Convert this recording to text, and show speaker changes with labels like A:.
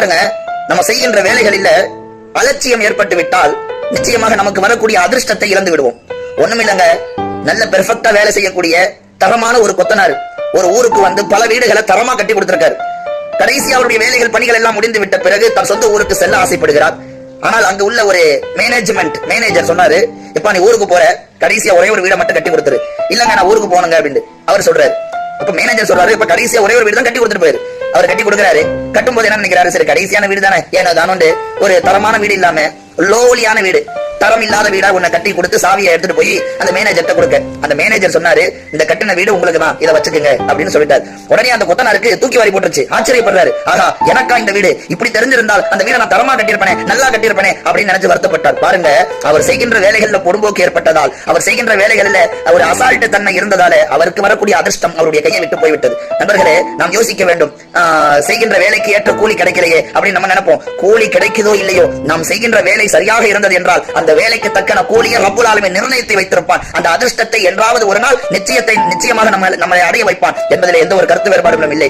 A: பாருங்க நம்ம செய்கின்ற வேலைகளில் அலட்சியம் ஏற்பட்டு விட்டால் நிச்சயமாக நமக்கு வரக்கூடிய அதிர்ஷ்டத்தை இழந்து விடுவோம். ஒண்ணுமில்லங்க நல்ல பெர்ஃபெக்டா வேலை செய்யக்கூடிய தரமான ஒரு கொத்தனார். ஒரு ஊருக்கு வந்து பல வீடுகளை தரமா கட்டி கொடுத்திருக்காரு. கடைசி அவருடைய வேலைகள் பணிகள் எல்லாம் முடிந்து விட்ட பிறகு தன் சொந்த ஊருக்கு செல்ல ஆசைப்படுகிறார். ஆனால் அங்க உள்ள ஒரு மேனேஜ்மெண்ட் மேனேஜர் சொன்னாரு இப்ப நீ ஊருக்கு போற? கடைசியா ஒரே ஒரு வீடை மட்டும் கட்டி கொடுத்துரு. இல்லங்க நான் ஊருக்கு போனங்க அப்படின்னு அவர் சொல்றாரு. அப்ப மேனேஜர் சொல்றாரு இப்ப கடைசியா ஒரே ஒரு வீடு தான் கட்டி கொடுத்துட்டு போயிரு. அவர் கட்டி கொடுக்குறாரு. கட்டும் போது என்ன நினைக்கிறாரு? சரி கடைசியான வீடு தானே ஏன்னா தானோண்டு ஒரு தரமான வீடு இல்லாம லோலியான வீடு. தரம் இல்லாத வீடா உன்னை கட்டி கொடுத்து சாவியை எடுத்துட்டு போய் அந்த மேனேஜர்கிட்ட கொடுக்க. அந்த மேனேஜர் சொன்னாரு இந்த கட்டின வீடு உங்களுக்கு தான் இதை வச்சுக்கோங்க அப்படின்னு சொல்லிட்டாரு. உடனே அந்த கொத்தனாருக்கு தூக்கி வாரி போட்டுருச்சு. ஆச்சரியப்படுறாரு. ஆகா எனக்கா இந்த வீடு? இப்படி தெரிஞ்சிருந்தால் அந்த வீடை நான் தரமா கட்டியிருப்பேனே நல்லா கட்டியிருப்பேனே அப்படின்னு நினைச்சு வருத்தப்பட்டார். பாருங்க அவர் செய்கின்ற வேலைகள்ல பொடும்போக்கு ஏற்பட்டதால் அவர் செய்கின்ற வேலைகள்ல ஒரு அசால்ட்டு தன்மை இருந்ததால அவருக்கு வரக்கூடிய அதிர்ஷ்டம் அவருடைய கையை விட்டு போய்விட்டது. நண்பர்களே நாம் யோசிக்க வேண்டும். செய்கின்ற வேலைக்கு ஏற்ற கூலி கிடைக்கலையே அப்படின்னு நம்ம நினைப்போம். கூலி கிடைக்குதோ இல்லையோ நாம் செய்கின்ற வேலை சரியாக இருந்தது என்றால் அந்த வேலைக்கு தக்கன கூலியை ரப்புல் ஆலமீன் நிர்ணயித்து வைத்திருப்பான். அந்த அதிர்ஷ்டத்தை என்றாவது ஒரு நாள் நிச்சயத்தை நிச்சயமாக நம்ம நம்மளை அடைய வைப்பான். என்பதில் எந்த ஒரு கருத்து வேறுபாடுகளும் இல்லை.